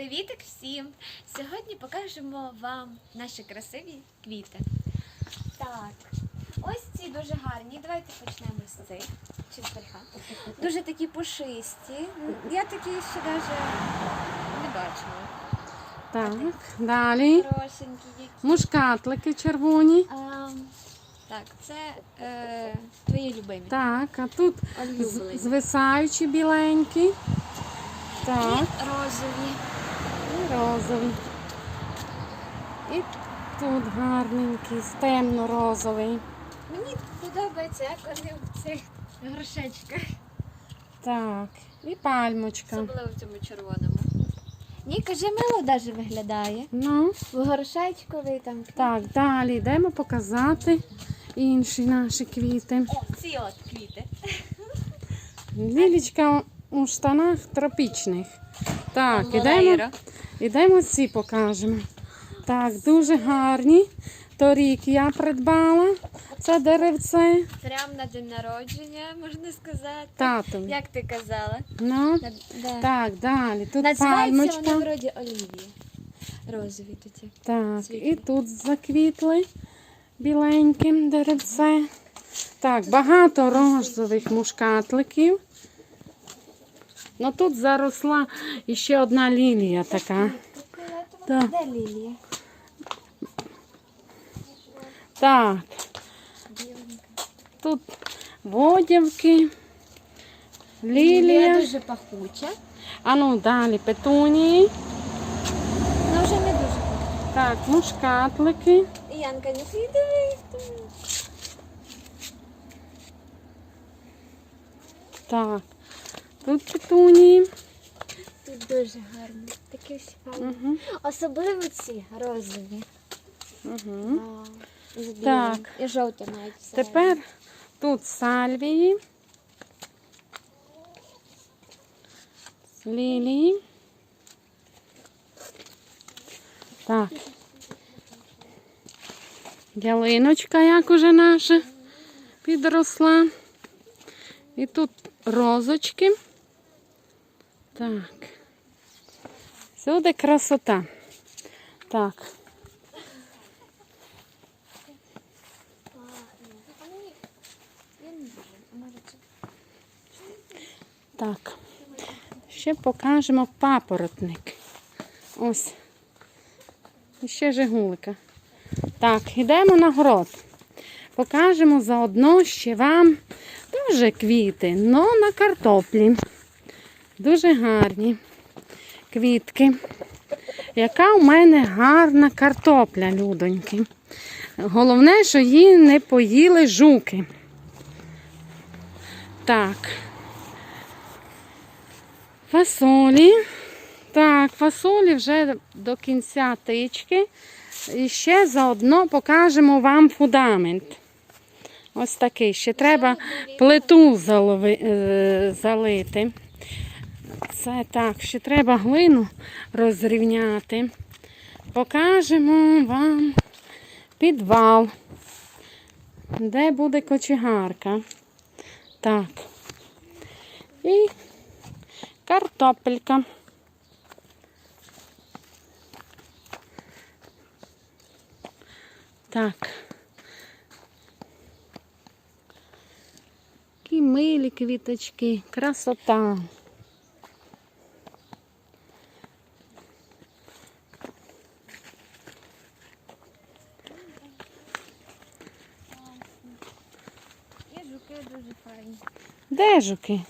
Привітик всім! Сьогодні покажемо вам наші красиві квіти. Так, ось ці дуже гарні. Давайте почнемо з цих. Чи зверха. Дуже такі пушисті. Я такі ще навіть не бачила. Так, далі. Хорошенькі які. Мушкатлики червоні. А, так, це е, твої любимі. Так, а тут Улюблені. звисаючі біленькі. І Так, розові. І розові. І тут гарненький, темно-розовий. Мені подобається, як вони в цих горшечках. Так, і пальмочка. Особливо в цьому червоному. Ні, каже, мило навіть виглядає. Ну, В горшечковий там. так, далі йдемо показати інші наші квіти. О, ці от квіти. Лілічка у штанах тропічних. Так, ідемо. Ідемо ці покажемо. Так, дуже гарні. Торік я придбала це деревце Прям на день народження, можна сказати. татом. Як ти казала? Ну, На, да. так, далі. Тут Називається пальмочка. вона вроді Олівія. Розові такі. Так, Світлі. і тут заквітли біленьким деревце. Так, багато розових мушкатликів. Ну тут заросла іще одна лілія така. Фіолетова. Так. Де лілія? Так, Біленька. тут водявки, лілія. дуже пахуча. А ну далі петунії. Ну вже не дуже пахуча. Так, мушкатлики. І Янка не слідує. Так, тут петунії. Тут дуже гарно. Такі всі файні. Угу. Особливо ці розові. Угу. А, з білим. Так. І жовті навіть. всередині. Тепер тут сальвії. Лілії. Так. Ялиночка, як уже наша підросла. І тут розочки. Так. Всюди красота. Так. Так. Ще покажемо папоротник. Ось. І ще жигулика. Так, йдемо на город. Покажемо заодно ще вам дуже квіти, но на картоплі. Дуже гарні квітки. Яка у мене гарна картопля, людоньки. Головне, що її не поїли жуки. Так. Фасолі. Так, фасолі вже до кінця тички. І ще заодно покажемо вам фундамент. Ось такий. Ще треба плиту е, залити. Це так, ще треба глину розрівняти. Покажемо вам підвал, де буде кочегарка. Так. І картопелька. Так. Такі милі квіточки, красота. Дуже файні. Де жуки?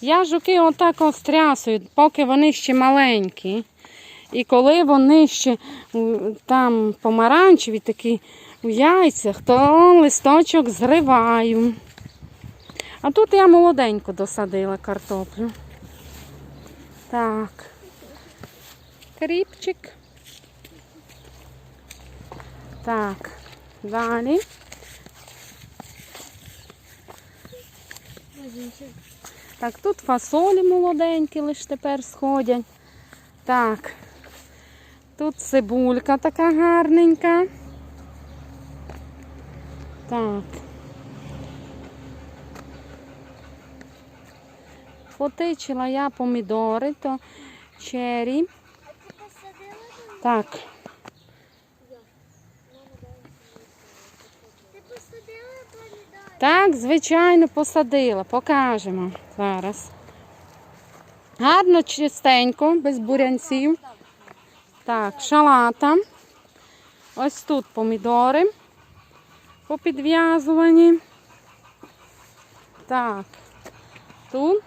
Я жуки отак острясую, поки вони ще маленькі. І коли вони ще там помаранчеві такі у яйцях, то листочок зриваю. А тут я молоденько досадила картоплю. Так. Кріпчик. Так, далі. Так, тут фасолі молоденькі лише тепер сходять. Так. Тут цибулька така гарненька. Так. Потичила я помідори, то чері. Так, Ти посадила помідори? Так, звичайно, посадила. Покажемо зараз. Гарно чистенько, без бурянців. Так, шалата. Ось тут помідори попідв'язувані. Так, тут.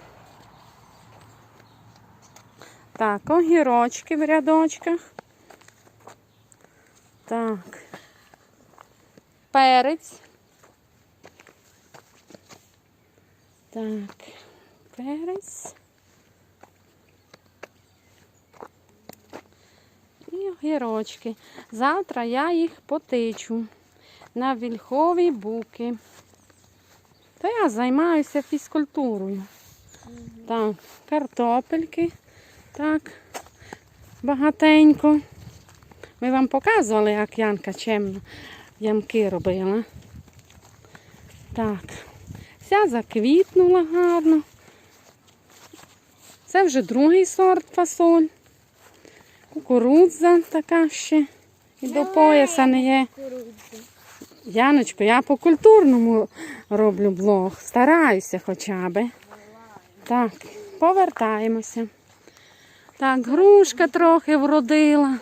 Так, огірочки в рядочках. Так. Перець. Так, перець. І огірочки. Завтра я їх потичу на вільхові буки. То я займаюся фізкультурою. Так, картопельки. Так, багатенько. Ми вам показували, як Янка чемно ямки робила. Так, вся заквітнула гарно. Це вже другий сорт фасоль. Кукурудза така ще. І до пояса не є. Яночко, я по культурному роблю блог. Стараюся хоча би. Так, повертаємося. Так, грушка трохи вродила.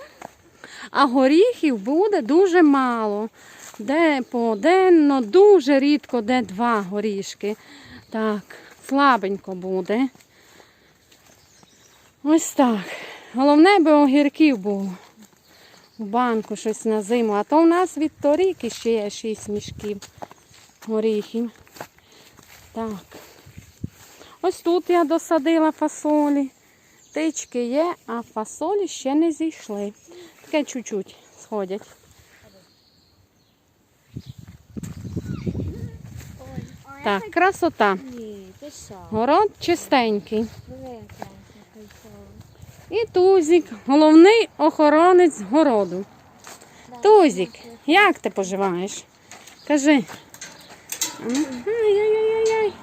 А горіхів буде дуже мало. Де поденно, дуже рідко, де два горішки. Так, слабенько буде. Ось так. Головне би огірків було. У банку щось на зиму. А то у нас від торіки ще є 6 мішків горіхів. Так. Ось тут я досадила фасолі. Тички є, а фасолі ще не зійшли. Таке чуть-чуть сходять. Так, красота. Ні, ти що? Город чистенький. І Тузік, головний охоронець городу. Тузік, як ти поживаєш? Кажи. Ай-яй-яй-яй.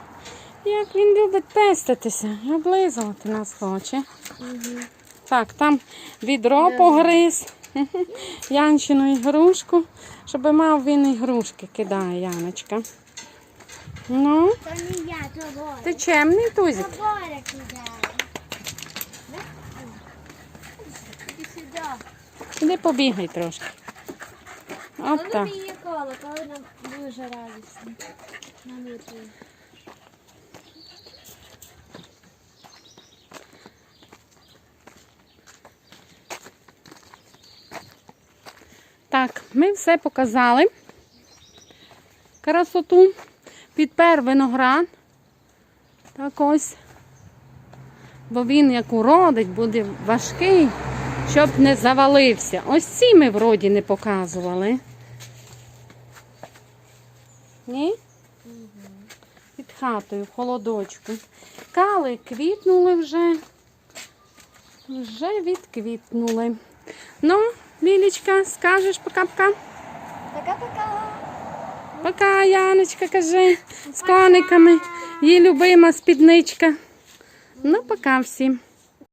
Як він любить пеститися облизувати нас хоче. Так, там відро погриз. Янчину ігрушку, щоб мав він ігрушки, кидає Яночка. Ну, То не я, то ти чемний Тузік? То Боря кидає. Іди сюди. Іди побігай трошки. От Коли так. мені коло, коли нам дуже радісно. Нам летить. Так, ми все показали. Красоту. Підпер виноград. Так ось. Бо він як уродить, буде важкий, щоб не завалився. Ось ці ми вроді не показували. Ні? Під хатою, в холодочку. Кали квітнули вже. Вже відквітнули. Ну, Лілічка, скажеш пока-пока? Пока-пока. Пока, Яночка, кажи, з кониками. Її любима спідничка. Ну, пока всім.